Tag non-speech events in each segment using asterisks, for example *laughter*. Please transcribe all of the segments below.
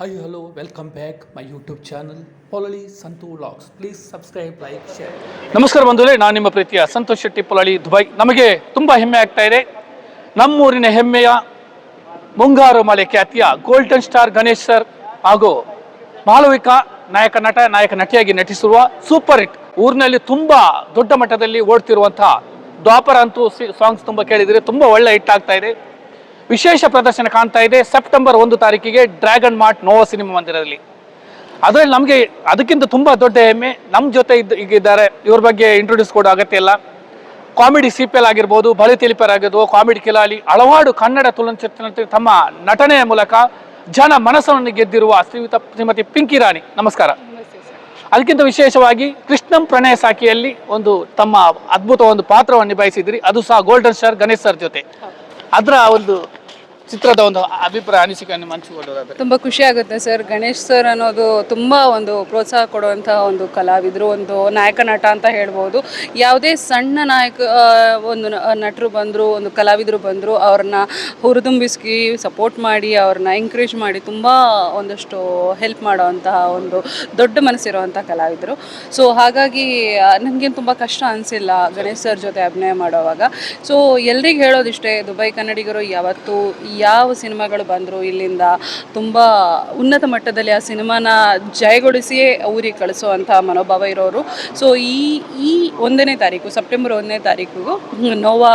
Hi, hello welcome back my YouTube channel Polali Santu vlogs please subscribe like share ನಮಸ್ಕಾರ ಬಂಧುಗಳೇ ನಾನು ನಿಮ್ಮ ಪ್ರೀತಿಯ ಸಂತೋಷ್ ಶೆಟ್ಟಿ ಪೊಲಳಿ ದುಬೈ ನಮಗೆ ತುಂಬ ಹೆಮ್ಮೆ ಆಗ್ತಾ ಇದೆ. ನಮ್ಮೂರಿನ ಹೆಮ್ಮೆಯ ಮುಂಗಾರು ಮಳೆ ಖ್ಯಾತಿಯ ಗೋಲ್ಡನ್ ಸ್ಟಾರ್ ಗಣೇಶ್ ಸರ್ ಹಾಗೂ ಮಾಳವಿಕಾ ನಾಯಕ ನಟ ನಾಯಕ ನಟಿಯಾಗಿ ನಟಿಸಿರುವ ಸೂಪರ್ ಹಿಟ್ ಊರಿನಲ್ಲಿ ತುಂಬ ದೊಡ್ಡ ಮಟ್ಟದಲ್ಲಿ ಓಡ್ತಿರುವಂತಹ ದ್ವಾಪರ ಅಂತೂ ಸಾಂಗ್ಸ್ ತುಂಬ ಕೇಳಿದರೆ. ತುಂಬ ಒಳ್ಳೆ ಹಿಟ್ ಆಗ್ತಾ ಇದೆ. ವಿಶೇಷ ಪ್ರದರ್ಶನ ಕಾಣ್ತಾ ಇದೆ. ಸೆಪ್ಟೆಂಬರ್ ಒಂದು ತಾರೀಕಿಗೆ ಡ್ರ್ಯಾಗನ್ ಮಾರ್ಟ್ ನೋವಾ ಸಿನಿಮಾ ಮಂದಿರದಲ್ಲಿ. ಅದರಲ್ಲಿ ನಮಗೆ ಅದಕ್ಕಿಂತ ತುಂಬ ದೊಡ್ಡ ಹೆಮ್ಮೆ. ನಮ್ಮ ಜೊತೆ ಇದ್ದ ಈಗಿದ್ದಾರೆ. ಇವ್ರ ಬಗ್ಗೆ ಇಂಟ್ರೊಡ್ಯೂಸ್ ಕೊಡೋ ಅಗತ್ಯ ಇಲ್ಲ. ಕಾಮಿಡಿ ಸಿ ಪಿ ಎಲ್ ಆಗಿರ್ಬೋದು ಬಳಿ ತಿಳಿಪರ್ ಆಗಿರ್ಬೋದು ಕಾಮಿಡಿ ಕಿಲಾಲಿ ಹಲವಾರು ಕನ್ನಡ ತುಲನಚಿತ್ರ ತಮ್ಮ ನಟನೆಯ ಮೂಲಕ ಜನ ಮನಸ್ಸನ್ನು ಗೆದ್ದಿರುವ ಶ್ರೀಯುತ ಶ್ರೀಮತಿ ಪಿಂಕಿ ರಾಣಿ. ನಮಸ್ಕಾರ. ಅದಕ್ಕಿಂತ ವಿಶೇಷವಾಗಿ ಕೃಷ್ಣಂ ಪ್ರಣಯ ಸಾಖಿಯಲ್ಲಿ ಒಂದು ತಮ್ಮ ಅದ್ಭುತ ಒಂದು ಪಾತ್ರವನ್ನು ನಿಭಾಯಿಸಿದ್ರಿ. ಅದು ಸಹ ಗೋಲ್ಡನ್ ಸ್ಟಾರ್ ಗಣೇಶ್ ಸರ್ ಜೊತೆ. ಅದರ ಒಂದು ಚಿತ್ರದ ಒಂದು ಅಭಿಪ್ರಾಯ ಅನಿಸಿಕೆಯನ್ನು ಹಂಚಿಕೊಳ್ಳೋದಾದ್ರೆ ತುಂಬ ಖುಷಿ ಆಗುತ್ತೆ ಸರ್. ಗಣೇಶ್ ಸರ್ ಅನ್ನೋದು ತುಂಬ ಒಂದು ಪ್ರೋತ್ಸಾಹ ಕೊಡುವಂತಹ ಒಂದು ಕಲಾವಿದರು, ಒಂದು ನಾಯಕ ನಟ ಅಂತ ಹೇಳ್ಬೋದು. ಯಾವುದೇ ಸಣ್ಣ ನಾಯಕ ಒಂದು ನಟರು ಬಂದರು, ಒಂದು ಕಲಾವಿದರು ಬಂದರು, ಅವ್ರನ್ನ ಹುರಿದುಂಬಿಸಿ ಸಪೋರ್ಟ್ ಮಾಡಿ, ಅವ್ರನ್ನ ಎಂಕರೇಜ್ ಮಾಡಿ ತುಂಬ ಒಂದಷ್ಟು ಹೆಲ್ಪ್ ಮಾಡುವಂತಹ ಒಂದು ದೊಡ್ಡ ಮನಸ್ಸಿರುವಂಥ ಕಲಾವಿದರು. ಸೊ ಹಾಗಾಗಿ ನನಗೇನು ತುಂಬ ಕಷ್ಟ ಅನಿಸಿಲ್ಲ ಗಣೇಶ್ ಸರ್ ಜೊತೆ ಅಭಿನಯ ಮಾಡುವಾಗ. ಸೊ ಎಲ್ರಿಗೂ ಹೇಳೋದಿಷ್ಟೇ, ದುಬೈ ಕನ್ನಡಿಗರು ಯಾವತ್ತು ಯಾವ ಸಿನಿಮಾಗಳು ಬಂದರು ಇಲ್ಲಿಂದ ತುಂಬ ಉನ್ನತ ಮಟ್ಟದಲ್ಲಿ ಆ ಸಿನಿಮಾನ ಜಯಗೊಳಿಸಿಯೇ ಊರಿಗೆ ಕಳಿಸುವಂಥ ಮನೋಭಾವ ಇರೋರು. ಸೊ ಈ ಈ ಒಂದನೇ ತಾರೀಕು ಸೆಪ್ಟೆಂಬರ್ ಒಂದನೇ ತಾರೀಕಿಗೂ ನೋವಾ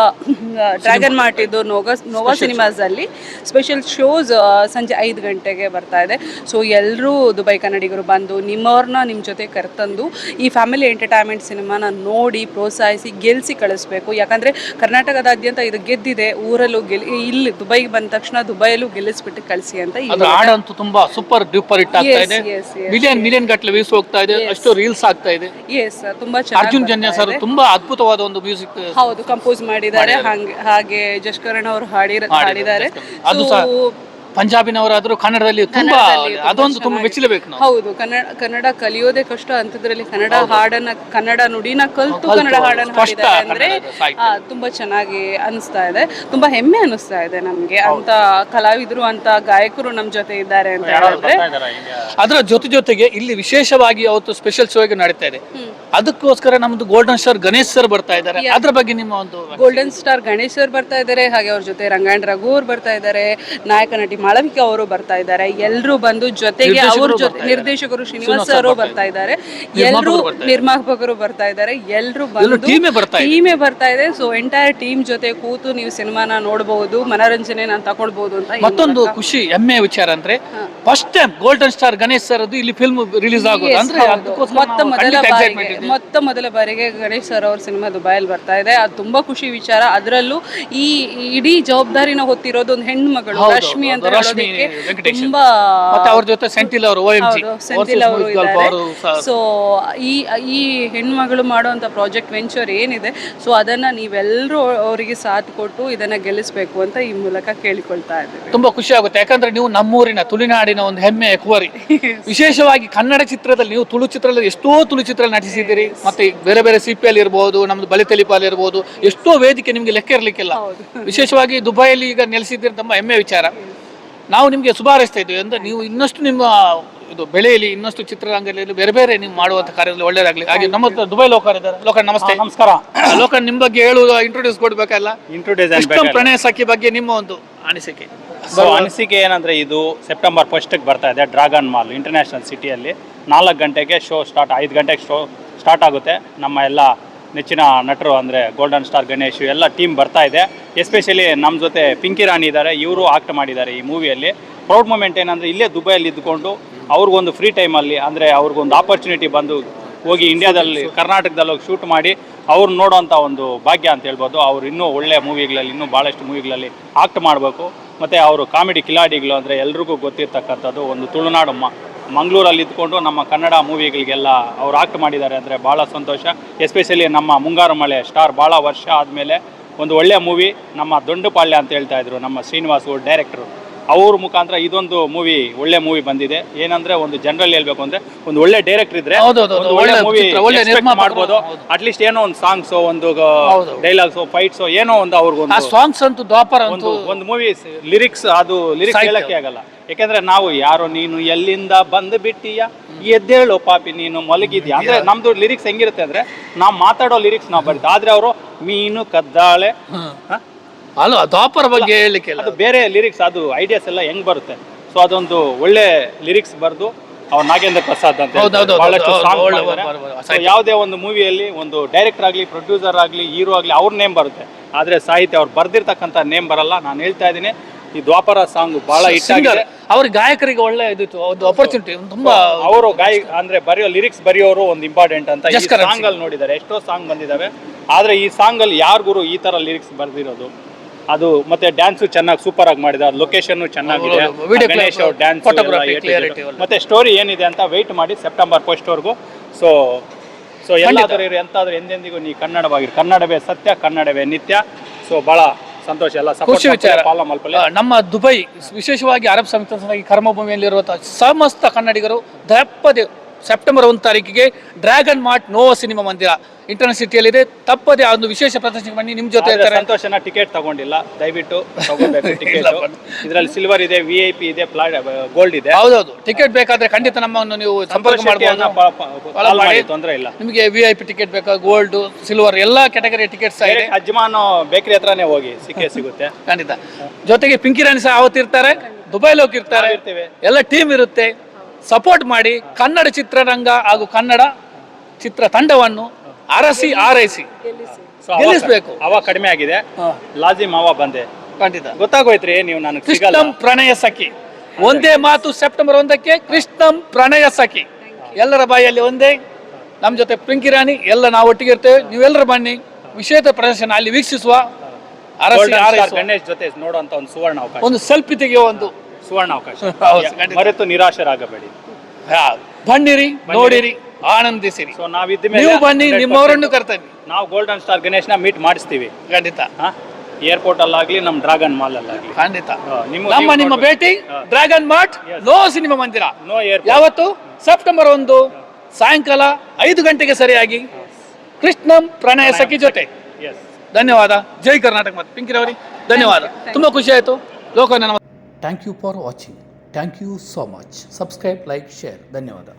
ಡ್ರ್ಯಾಗನ್ ಮಾರ್ಟಿದ್ದು ನೋವಾ ನೋವಾ ಸಿನಿಮಾಸಲ್ಲಿ ಸ್ಪೆಷಲ್ ಶೋಸ್ ಸಂಜೆ ಐದು ಗಂಟೆಗೆ ಬರ್ತಾ ಇದೆ. ಸೊ ಎಲ್ಲರೂ ದುಬೈ ಕನ್ನಡಿಗರು ಬಂದು ನಿಮ್ಮವ್ರನ್ನ ನಿಮ್ಮ ಜೊತೆ ಕರೆತಂದು ಈ ಫ್ಯಾಮಿಲಿ ಎಂಟರ್ಟೈನ್ಮೆಂಟ್ ಸಿನಿಮಾನ ನೋಡಿ ಪ್ರೋತ್ಸಾಹಿಸಿ ಗೆಲ್ಲಿಸಿ ಕಳಿಸ್ಬೇಕು. ಯಾಕಂದರೆ ಕರ್ನಾಟಕದಾದ್ಯಂತ ಇದು ಗೆದ್ದಿದೆ. ಊರಲ್ಲೂ ಗೆಲ್ ಇಲ್ಲಿ ದುಬೈಗೆ ಬಂದ ತಕ್ಷಣ ದುಬೈಯಲ್ಲೂ ಗೆಲ್ಲಿಸ್ಬಿಟ್ಟು ಕಳಿಸಿ ಅಂತ ಈ ಅದು ಹಾಡಂತೂ ತುಂಬಾ ಸೂಪರ್ ಡೂಪರ್ ಇಟ್ ಆಗ್ತಾ ಇದೆ. Yes, yes, yes, million million ಗಟ್ಟಲೆ ವ್ಯೂಸ್ ಹೋಗ್ತಾ ಇದೆ. ಅಷ್ಟು ರೀಲ್ಸ್ ಆಗ್ತಾ ಇದೆ. ಎಸ್ ತುಂಬಾ ಅರ್ಜುನ್ ಜನ್ಯ ಸರ್ ತುಂಬಾ ಅದ್ಭುತವಾದ ಒಂದು ಮ್ಯೂಸಿಕ್ ಹೌದು ಕಂಪೋಸ್ ಮಾಡಿದ್ದಾರೆ. ಹಂಗೆ ಹಾಗೆ ಜಶ್ಕರಣ್ ಅವರು ಹಾಡಿರ ಹಾಡಿದ್ದಾರೆ. ಅದು ಪಂಜಾಬಿನವರಾದ್ರೂ ಕನ್ನಡದಲ್ಲಿ ತುಂಬಾ ಅದೊಂದು ತುಂಬಾ ಮೆಚ್ಚಲೇಬೇಕು ನಾವು. ಹೌದು ಕನ್ನಡ ಕನ್ನಡ ಕಲಿಯೋದೇ ಕಷ್ಟ ಅಂತದ್ರಲ್ಲಿ ಕನ್ನಡ ಹಾಡನ್ನ ಕನ್ನಡ ನುಡಿನ ಕಲ್ತು ಕನ್ನಡ ಹಾಡನ್ನ ಸ್ಪಷ್ಟ ಹಾಡಿದ್ದಾರೆ ಅಂದ್ರೆ ಕನ್ನಡದ ಸಾಹಿತ್ಯ. ಆ, ತುಂಬಾ ಚೆನ್ನಾಗಿ ಅನಿಸ್ತಾ ಇದೆ. ತುಂಬಾ ಹೆಮ್ಮೆ ಅನಿಸ್ತಾ ಇದೆ ನಮ್ಗೆ. ಅಂತ ಕಲಾವಿದರು ಅಂತ ಗಾಯಕರು ನಮ್ ಜೊತೆ ಇದ್ದಾರೆ ಅಂತ ಹೇಳಿದ್ರೆ. ಅದರ ಜೊತೆ ಜೊತೆಗೆ ಇಲ್ಲಿ ವಿಶೇಷವಾಗಿ ಅವತ್ತು ಸ್ಪೆಷಲ್ ಶೋಗೆ ನಡೀತಾ ಇದೆ. ಅದಕ್ಕೋಸ್ಕರ ನಮ್ದು ಗೋಲ್ಡನ್ ಸ್ಟಾರ್ ಗಣೇಶ್ ಸರ್ ಬರ್ತಾ ಇದ್ದಾರೆ. ಅದ್ರ ಬಗ್ಗೆ ನಿಮ್ಮ ಒಂದು ಗೋಲ್ಡನ್ ಸ್ಟಾರ್ ಗಣೇಶ್ ಸರ್ ಬರ್ತಾ ಇದ್ದಾರೆ ಹಾಗೆ ಅವ್ರ ಜೊತೆ ರಂಗಾಯಣ್ ರಘು ಅವ್ರು ಬರ್ತಾ ಇದ್ದಾರೆ ನಾಯಕ ನಟಿ ಮಾಳವಿಕಾ ಅವರು ಬರ್ತಾ ಇದ್ದಾರೆ. ಎಲ್ಲರೂ ಬಂದು ಜೊತೆಗೆ ಅವ್ರ ಜೊತೆ ನಿರ್ದೇಶಕರು ಶ್ರೀನಿವಾಸ್ ಅವರು ಬರ್ತಾ ಇದ್ದಾರೆ. ಎಲ್ಲರೂ ನಿರ್ಮಾಪಕರು ಬರ್ತಾ ಇದ್ದಾರೆ. ಎಲ್ಲರೂ ಬಂದು ಟೀಮೇ ಬರ್ತಾ ಇದೆ. ಸೊ ಎಂಟೈರ್ ಟೀಮ್ ಜೊತೆ ಕೂತು ನೀವು ಸಿನಿಮಾನ ನೋಡಬಹುದು ಮನೋರಂಜನೆ ನಾನು ತಗೊಳ್ಬಹುದು ಅಂತ ಮತ್ತೊಂದು ಖುಷಿ ಹೆಮ್ಮೆ ವಿಚಾರ ಅಂದ್ರೆ first time golden star Ganesh sir ಇಲ್ಲಿ ಫಿಲ್ಮ್ ರಿಲೀಸ್ ಆಗೋದು ಅಂದ್ರೆ ಮೊತ್ತ ಮೊದಲ ಬಾರಿಗೆ ಮೊತ್ತ ಮೊದಲ ಬಾರಿಗೆ ಗಣೇಶ್ ಸರ್ ಅವ್ರ ಸಿನಿಮಾ ದುಬೈಲ್ ಬರ್ತಾ ಇದೆ. ಅದು ತುಂಬಾ ಖುಷಿ ವಿಚಾರ. ಅದರಲ್ಲೂ ಈ ಇಡೀ ಜವಾಬ್ದಾರಿನ ಹೊತ್ತಿರೋದು ಒಂದು ಹೆಣ್ಮಗಳು ರಶ್ಮಿ ಅಂತ ರಶ್ಮಿ ವೆಂಕಟೇಶ್. ತುಂಬಾ ಮತ್ತೆ ಅವ್ರ ಜೊತೆ ಸೆಂಟಿಲ್ ಅವರು ಹೌದು, ಸೆಂಥಿಲ್ ಅವರು ಇದ್ದಾರೆ. ಅವರು ಸಹ. ಸೊ ಈ ಈ ಹೆಣ್ಮಗಳು ಮಾಡುವಂತ ಪ್ರಾಜೆಕ್ಟ್ ವೆಂಚರ್ ಏನಿದೆ ಸೊ ಅದನ್ನ ನೀವೆಲ್ಲರೂ ಅವರಿಗೆ ಸಾಥ್ ಕೊಟ್ಟು ಇದನ್ನ ಗೆಲ್ಲಿಸ್ಬೇಕು ಅಂತ ಈ ಮೂಲಕ ಕೇಳಿಕೊಳ್ತಾ ಇದ್ದೀವಿ. ತುಂಬಾ ಖುಷಿ ಆಗುತ್ತೆ. ಯಾಕಂದ್ರೆ ನೀವು ನಮ್ಮೂರಿನ ತುಳುನಾಡಿನ ಒಂದು ಹೆಮ್ಮೆ ಕುವರಿ. *laughs* ವಿಶೇಷವಾಗಿ ಕನ್ನಡ ಚಿತ್ರದಲ್ಲಿ ನೀವು ತುಳು ಚಿತ್ರದಲ್ಲಿ ಎಷ್ಟೋ ತುಳು ಚಿತ್ರ ನಟಿಸಿದ್ದೀರಿ. ಮತ್ತೆ ಬೇರೆ ಬೇರೆ ಸಿ ಪಿ ಎಲ್ ಇರ್ಬೋದು ನಮ್ದು ಬಲಿ ತೆಲಿಪಾಲ್ ಇರ್ಬೋದು ಎಷ್ಟೋ ವೇದಿಕೆ ನಿಮ್ಗೆ ಲೆಕ್ಕ ಇರ್ಲಿಕ್ಕಿಲ್ಲ. ವಿಶೇಷವಾಗಿ ದುಬೈಯಲ್ಲಿ ಈಗ ನೆಲೆಸಿದ್ದೀರಿ ತುಂಬಾ ಹೆಮ್ಮೆ ವಿಚಾರ. ನಾವು ನಿಮಗೆ ಶುಭಾರೈಸ್ತಾ ಇದ್ದೀವಿ ಅಂದರೆ ನೀವು ಇನ್ನಷ್ಟು ನಿಮ್ಮ ಇದು ಬೆಳೆಯಲ್ಲಿ ಇನ್ನಷ್ಟು ಚಿತ್ರರಂಗದಲ್ಲಿ ಬೇರೆ ಬೇರೆ ನೀವು ಮಾಡುವಂಥ ಕಾರ್ಯದಲ್ಲಿ ಒಳ್ಳೇದಾಗಲಿ ಹಾಗೆ ನಮ್ಮ ಹತ್ರ ದುಬೈ ಲೋಕರ್ ಇದ್ದಾರೆ. ಲೋಕರ್ ನಮಸ್ತೆ. ನಮಸ್ಕಾರ. ಲೋಕರ್ ನಿಮ್ಮ ಬಗ್ಗೆ ಹೇಳುವುದು ಇಂಟ್ರೊಡ್ಯೂಸ್ ಕೊಡಬೇಕಲ್ಲ? ಇಂಟ್ರೊಡ್ಯೂಸ್ ಪ್ರಣಯ ಸಖಿ ಬಗ್ಗೆ ನಿಮ್ಮ ಒಂದು ಅನಿಸಿಕೆ. ಸೊ ಅನಿಸಿಕೆ ಏನಂದ್ರೆ ಇದು ಸೆಪ್ಟೆಂಬರ್ ಫಸ್ಟಿಗೆ ಬರ್ತಾ ಇದೆ ಡ್ರಾಗನ್ ಮಾಲ್ ಇಂಟರ್ನ್ಯಾಷನಲ್ ಸಿಟಿಯಲ್ಲಿ ನಾಲ್ಕು ಗಂಟೆಗೆ ಶೋ ಸ್ಟಾರ್ಟ್ ಐದು ಗಂಟೆಗೆ ಶೋ ಸ್ಟಾರ್ಟ್ ಆಗುತ್ತೆ. ನಮ್ಮ ಎಲ್ಲ ನೆಚ್ಚಿನ ನಟರು ಅಂದರೆ ಗೋಲ್ಡನ್ ಸ್ಟಾರ್ ಗಣೇಶ್ ಎಲ್ಲ ಟೀಮ್ ಬರ್ತಾ ಇದೆ. ಎಸ್ಪೆಷಲಿ ನಮ್ಮ ಜೊತೆ ಪಿಂಕಿ ರಾಣಿ ಇದ್ದಾರೆ ಇವರು ಆಕ್ಟ್ ಮಾಡಿದ್ದಾರೆ ಈ ಮೂವಿಯಲ್ಲಿ ಪ್ರೌಡ್ ಮೂಮೆಂಟ್ ಏನಂದರೆ ಇಲ್ಲೇ ದುಬೈಯಲ್ಲಿ ಇದ್ದುಕೊಂಡು ಅವ್ರಿಗೊಂದು ಫ್ರೀ ಟೈಮಲ್ಲಿ ಅಂದರೆ ಅವ್ರಿಗೊಂದು ಆಪರ್ಚುನಿಟಿ ಬಂದು ಹೋಗಿ ಇಂಡಿಯಾದಲ್ಲಿ ಕರ್ನಾಟಕದಲ್ಲಿ ಹೋಗಿ ಶೂಟ್ ಮಾಡಿ ಅವ್ರು ನೋಡೋಂಥ ಒಂದು ಭಾಗ್ಯ ಅಂತ ಹೇಳ್ಬೋದು. ಅವ್ರು ಇನ್ನೂ ಒಳ್ಳೆಯ ಮೂವಿಗಳಲ್ಲಿ ಇನ್ನೂ ಭಾಳಷ್ಟು ಮೂವಿಗಳಲ್ಲಿ ಆಕ್ಟ್ ಮಾಡಬೇಕು. ಮತ್ತು ಅವರು ಕಾಮಿಡಿ ಕಿಲಾಡಿಗಳು ಅಂದರೆ ಎಲ್ರಿಗೂ ಗೊತ್ತಿರ್ತಕ್ಕಂಥದ್ದು ಒಂದು ತುಳುನಾಡು ಮಂಗಳೂರಲ್ಲಿ ಇದ್ಕೊಂಡು ನಮ್ಮ ಕನ್ನಡ ಮೂವಿಗಳಿಗೆಲ್ಲ ಅವ್ರು ಆಕ್ಟ್ ಮಾಡಿದ್ದಾರೆ ಅಂದರೆ ಭಾಳ ಸಂತೋಷ. ಎಸ್ಪೆಷಲಿ ನಮ್ಮ ಮುಂಗಾರು ಮಳೆ, ಸ್ಟಾರ್ ಭಾಳ ವರ್ಷ ಆದಮೇಲೆ ಒಂದು ಒಳ್ಳೆಯ ಮೂವಿ, ನಮ್ಮ ದೊಂಡುಪಾಳ್ಯ ಅಂತ ಹೇಳ್ತಾ ಇದ್ರು ನಮ್ಮ ಶ್ರೀನಿವಾಸ್ ಡೈರೆಕ್ಟ್ರು. ಅವ್ರ ಮುಖಾಂತರ ಇದೊಂದು ಮೂವಿ ಒಳ್ಳೆ ಮೂವಿ ಬಂದಿದೆ. ಏನಂದ್ರೆ ಒಂದು ಜನರಲ್ ಹೇಳ್ಬೇಕು ಅಂದ್ರೆ ಒಂದು ಒಳ್ಳೆ ಡೈರೆಕ್ಟರ್ ಇದ್ರೆ ಒಂದು ಒಳ್ಳೆ ಮೂವಿ ಮಾಡ್ಬೋದು. ಅಟ್ಲೀಸ್ಟ್ ಏನೋ ಒಂದು ಸಾಂಗ್ಸ್ ಒಂದು. ಡೈಲಾಗ್ಸ್ ಫೈಟ್ಸ್ ಏನೋ ಒಂದು ಆ ಅವ್ರಿಗೊಂದು ಸಾಂಗ್ಸ್ ಅಂತೂ ದ್ವಾಪರ ಒಂದು ಒಂದು ಮೂವಿ ಲಿರಿಕ್ಸ್ ಅದು ಲಿರಿಕ್ಸ್. ಹೇಳಕ್ಕೆ ಆಗಲ್ಲ. ಯಾಕಂದ್ರೆ ನಾವು ಯಾರೋ ನೀನು ಎಲ್ಲಿಂದ ಬಂದು ಬಿಟ್ಟಿಯ? ಎದ್ದೇಳು ಪಾಪಿ ನೀನು ಮಲಗಿದ್ಯಾ. ಅಂದ್ರೆ ನಮ್ದು ಲಿರಿಕ್ಸ್ ಹೆಂಗಿರುತ್ತೆ ಅಂದ್ರೆ ನಾವು ಮಾತಾಡೋ ಲಿರಿಕ್ಸ್ ನಾವು ಬರೀತಾ ಆದ್ರೆ ಅವರು ಮೀನು ಕದ್ದಾಳೆ? ಅಲ್ಲ ದ್ವಾಪರ ಬಗ್ಗೆ ಹೇಳಲಿಕ್ಕೆ ಅದು ಬೇರೆ ಲಿರಿಕ್ಸ್ ಅದು ಐಡಿಯಾಸ್ ಎಲ್ಲ ಹೆಂಗ್ ಬರುತ್ತೆ? ಸೊ ಅದೊಂದು ಒಳ್ಳೆ ಲಿರಿಕ್ಸ್ ಬರೆದು ಅವ್ರ ನಾಗೇಂದ್ರ ಪ್ರಸಾದ್ ಅಂತ ಯಾವುದೇ ಒಂದು ಮೂವಿಯಲ್ಲಿ ಒಂದು ಡೈರೆಕ್ಟರ್ ಆಗಲಿ ಪ್ರೊಡ್ಯೂಸರ್ ಆಗಲಿ ಹೀರೋ ಆಗಲಿ ಅವ್ರ ನೇಮ್ ಬರುತ್ತೆ. ಆದ್ರೆ ಸಾಹಿತ್ಯ ಅವ್ರು ಬರ್ದಿರ್ತಕ್ಕಂಥ ನೇಮ್ ಬರಲ್ಲ. ನಾನು ಹೇಳ್ತಾ ಇದ್ದೀನಿ ಈ ದ್ವಾಪರ ಸಾಂಗ್ ಬಹಳ ಹಿಟ್ ಆಗಿದೆ. ಅವ್ರ ಗಾಯಕರಿಗೆ ಒಳ್ಳೆ ಇದಿತ್ತು ಒಂದು ಅಪರ್ಚುನಿಟಿ ತುಂಬಾ ಅವರು ಗಾಯಕ ಅಂದ್ರೆ ಬರೆಯೋ ಲಿರಿಕ್ಸ್ ಬರೆಯೋರು ಒಂದು ಇಂಪಾರ್ಟೆಂಟ್ ಅಂತ ಸಾಂಗ್ ಅಲ್ಲಿ ನೋಡಿದ್ದಾರೆ. ಎಷ್ಟೋ ಸಾಂಗ್ ಬಂದಿದಾವೆ ಆದ್ರೆ ಈ ಸಾಂಗ್ ಅಲ್ಲಿ ಯಾರು ಗುರು ಈ ತರ ಲಿರಿಕ್ಸ್ ಬರ್ದಿರೋದು? ಅದು ಮತ್ತೆ ಡ್ಯಾನ್ಸ್ ಚೆನ್ನಾಗಿ ಸೂಪರ್ ಆಗಿ ಮಾಡಿದ್ದಾರೆ ಲೊಕೇಶನ್ ಚೆನ್ನಾಗಿದೆ. ಗಣೇಶ್ ಅವ್ರ ಡ್ಯಾನ್ಸ್ ಮತ್ತೆ ಸ್ಟೋರಿ ಏನಿದೆ ಅಂತ ವೆಯ್ಟ್ ಮಾಡಿ ಸೆಪ್ಟೆಂಬರ್ ಫಸ್ಟ್ ವರೆಗೂ. ಸೊ ಸೊ ಎಲ್ಲಾದರೂ ಇರು ಎಂತಾದ್ರೂ ಎಂದೆಂದಿಗೂ ನೀ ಕನ್ನಡವಾಗಿರು. ಕನ್ನಡವೇ ಸತ್ಯ ಕನ್ನಡವೇ ನಿತ್ಯ. ಸೊ ಬಹಳ ಸಂತೋಷ ಎಲ್ಲ ಖುಷಿ ವಿಚಾರ. ನಮ್ಮ ದುಬೈ ವಿಶೇಷವಾಗಿ ಅರಬ್ ಸಂಸ್ಥಾನ ಕರ್ಮಭೂಮಿಯಲ್ಲಿರುವಂತಹ ಸಮಸ್ತ ಕನ್ನಡಿಗರು ತಪ್ಪದೆ ಸೆಪ್ಟೆಂಬರ್ ಒಂದು ತಾರೀಕಿಗೆ ಡ್ರ್ಯಾಗನ್ ಮಾರ್ಟ್ ನೋವಾ ಸಿನಿಮಾ ಮಂದಿರ. ಇಂಟರ್ನೆಟ್ ಸಿಟಿಯಲ್ಲಿದೆ. ತಪ್ಪದೆ ಆ ಒಂದು ವಿಶೇಷ ಪ್ರದರ್ಶನ ಬನ್ನಿ. ನಿಮ್ಮ ಜೊತೆ ಸಂತೋಷ ಇರ್ತಾರೆ. ಸಂತೋಷನ ಟಿಕೆಟ್ ತಗೊಂಡಿಲ್ಲ. ದಯವಿಟ್ಟು *laughs* ಇದರಲ್ಲಿ ಸಿಲ್ವರ್ ಇದೆ ವಿ ಐ ಪಿ ಇದೆ ಗೋಲ್ಡ್ ಇದೆ. ಹೌದೌದು. ಟಿಕೆಟ್ ಬೇಕಾದ್ರೆ ಖಂಡಿತ ನಮ್ಮನ್ನು ನೀವು ಸಂಪರ್ಕ ಮಾಡಬಹುದು ಮಾಡಿ. ತೊಂದರೆ ಇಲ್ಲ. ನಿಮಗೆ ವಿ ಐ ಪಿ ಟಿಕೆಟ್ ಬೇಕಾ? ಗೋಲ್ಡ್ ಸಿಲ್ವರ್ ಎಲ್ಲ ಕ್ಯಾಟಗರಿ ಟಿಕೆಟ್ಸ್ ಇದೆ. ಅಜ್ಮಾನ್ ಬೇಕರಿ ಹತ್ರನೇ ಹೋಗಿ ಸಿಕ್ಕೇ ಸಿಗುತ್ತೆ. ಖಂಡಿತ. ಜೊತೆಗೆ ಪಿಂಕಿ ರಾಣಿ ಸಹ ಅವತ್ತಿರ್ತಾರೆ ದುಬೈಲಿ ಹೋಗಿರ್ತಾರೆ ಇರ್ತೀವಿ. ಎಲ್ಲ ಟೀಮ್ ಇರುತ್ತೆ. ಸಪೋರ್ಟ್ ಮಾಡಿ ಕನ್ನಡ ಚಿತ್ರರಂಗ ಹಾಗೂ ಕನ್ನಡ ಚಿತ್ರ ತಂಡವನ್ನು ಅರಸಿ ಆರೈಸಿ. ಗೆಲ್ಲಿಸಬೇಕು. ಅವ- ಕಡಿಮೆ ಆಗಿದೆ. ಲಾಜಿಮ್ ಅವ ಬಂದೆ. ಖಂಡಿತ. ಗೊತ್ತಾಗೋಯ್ತ್ರಿ ನೀವು ನಾನು ಕೃಷ್ಣಂ ಪ್ರಣಯ ಸಖಿ. ಒಂದೇ ಮಾತು ಸೆಪ್ಟೆಂಬರ್ ಒಂದಕ್ಕೆ ಕೃಷ್ಣಂ ಪ್ರಣಯ ಸಖಿ. ಎಲ್ಲರ ಬಾಯಲ್ಲಿ ಒಂದೇ. ನಮ್ಮ ಜೊತೆ ಪಿಂಕಿ ರಾಣಿ ಎಲ್ಲ ನಾವು ಒಟ್ಟಿಗೆ ಇರ್ತೇವೆ ನೀವೆಲ್ಲರೂ ಬನ್ನಿ. ವಿಶೇಷ ಪ್ರದರ್ಶನ ಅಲ್ಲಿ ವೀಕ್ಷಿಸುವ ಗಣೇಶ್ ಜೊತೆ ನೋಡುವಂತ ಒಂದು ಸುವರ್ಣ ಒಂದು ಸೆಲ್ಫಿ ತೆಗೆಯುವ ಒಂದು ಸುವರ್ಣ ಅವಕಾಶ. *laughs* ಮರೆತು ನಿರಾಶರಾಗಬೇಡಿ. ಬನ್ನಿರಿ ನೋಡಿರಿ ಆನಂದಿಸಿರಿ. ಸೊ ನಾವಿದ್ದ ನೀವು ಮೇಲೆ ಬನ್ನಿ 100% ನಿಮ್ಮವರನ್ನು ಕರ್ತೇನೆ ನಾವು ಗೋಲ್ಡನ್ ಸ್ಟಾರ್ ಗಣೇಶ್ನ ಮೀಟ್ ಮಾಡಿಸ್ತೀವಿ. ಖಂಡಿತ. ಏರ್ಪೋರ್ಟ್ ಅಲ್ಲಾಗ್ಲಿ ನಮ್ಮ ಡ್ರಾಗನ್ ಮಾಲ್ ಅಲ್ಲಾಗ್ಲಿ. ಖಂಡಿತ. ನಿಮ್ಮ- ನಮ್ಮ ನಿಮ್ಮ. ಭೇಟಿ ಹಾ. ಡ್ರ್ಯಾಗನ್ ಮಾರ್ಟ್ ನೋ ಸಿನಿಮಾ ಮಂದಿರ. ನೋ ಏರ್ಪೋರ್ಟ್ ಯಾವತ್ತು? ಸೆಪ್ಟೆಂಬರ್ ಒಂದು ಸಾಯಂಕಾಲ ಐದು ಗಂಟೆಗೆ ಸರಿಯಾಗಿ. ಕೃಷ್ಣಂ ಪ್ರಣಯ ಸಖಿ ಜೊತೆ. ಧನ್ಯವಾದ. ಜೈ ಕರ್ನಾಟಕ ಮತ್ತು ಪಿಂಕಿರವರಿ ಧನ್ಯವಾದ. ತುಂಬಾ ಖುಷಿ ಆಯ್ತು. ಲೋಕನ thank you for watching thank you so much subscribe like share ಧನ್ಯವಾದ